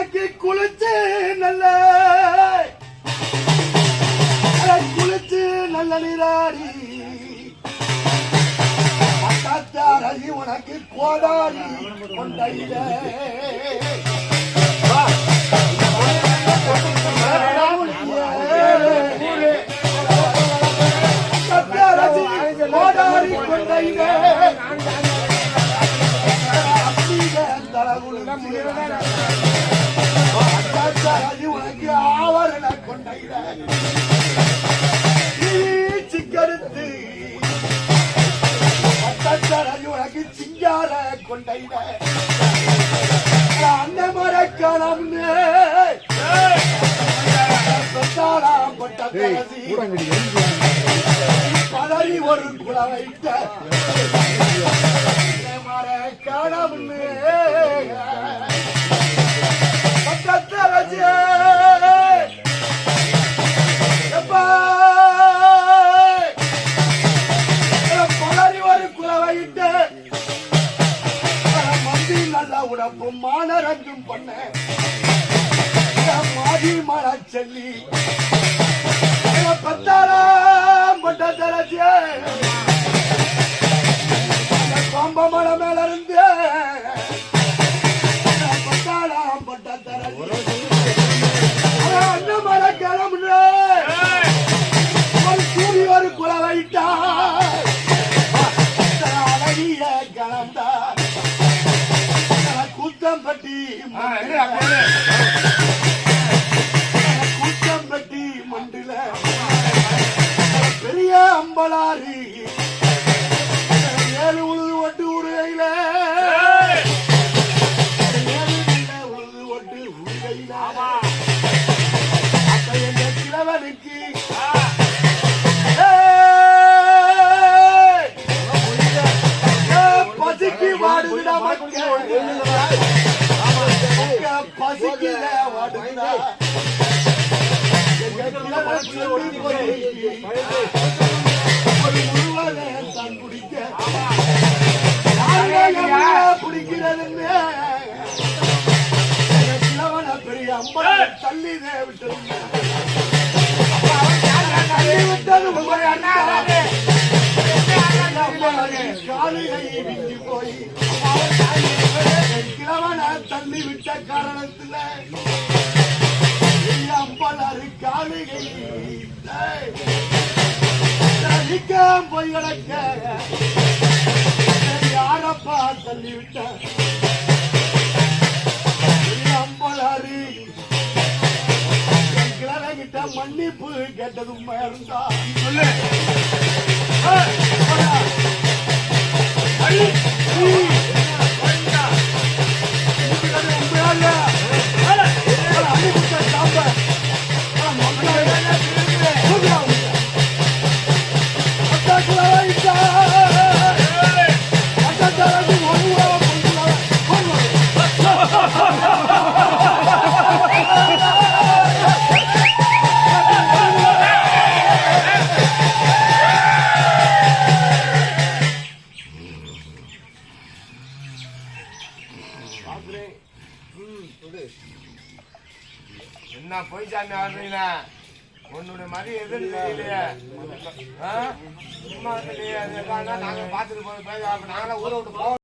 உனக்கு குளிச்சு நல்ல. குளிச்சு நல்ல நீராடி. அத்தாச்சாரி உனக்கு கோடாரி கொண்டையில. கோடாரி கொண்டையில. அத்தாச்சாரி உனக்கு ஆவரண கொண்டையில சிக்கெடுத்து உனக்கு சிங்கார கொண்டையில பட்ட தரசி பதறி ஒரு குளவைத்த மர மந்தி நல்ல உடம்பும் மானரங்கும் பண்ண மாதி மர சொல்லி குத்தம் பட்டி குத்தம் பட்டி மண்டில பெரிய அம்பலாரி ஏழு உழுது ஒட்டு உருகையில. உழுது ஒட்டு உருகையில. அப்ப எங்க கிழவனுக்கு ஏய், பசிக்கு வாடுதுடா மக்கள். நாங்க எவ்வளோ பிடிக்கிறதுன்னு பெரிய அம்பளை தள்ளிதே விட்டு தள்ளி விட்ட காரணத்துல பலரு காலுகை போய் கிடக்க யாரப்பா தள்ளி விட்ட பலரு கிழவகிட்ட மன்னிப்பு கேட்டது உண்மை இருந்தா சொல்லு. என்ன போய் சாமி ஆடுறீங்களா உன்னுடைய மதி எதிர் இல்லையா சும்மா இல்லையா நாங்க பாத்துட்டு போய் நாங்களாம் ஊரை விட்டு போவோம்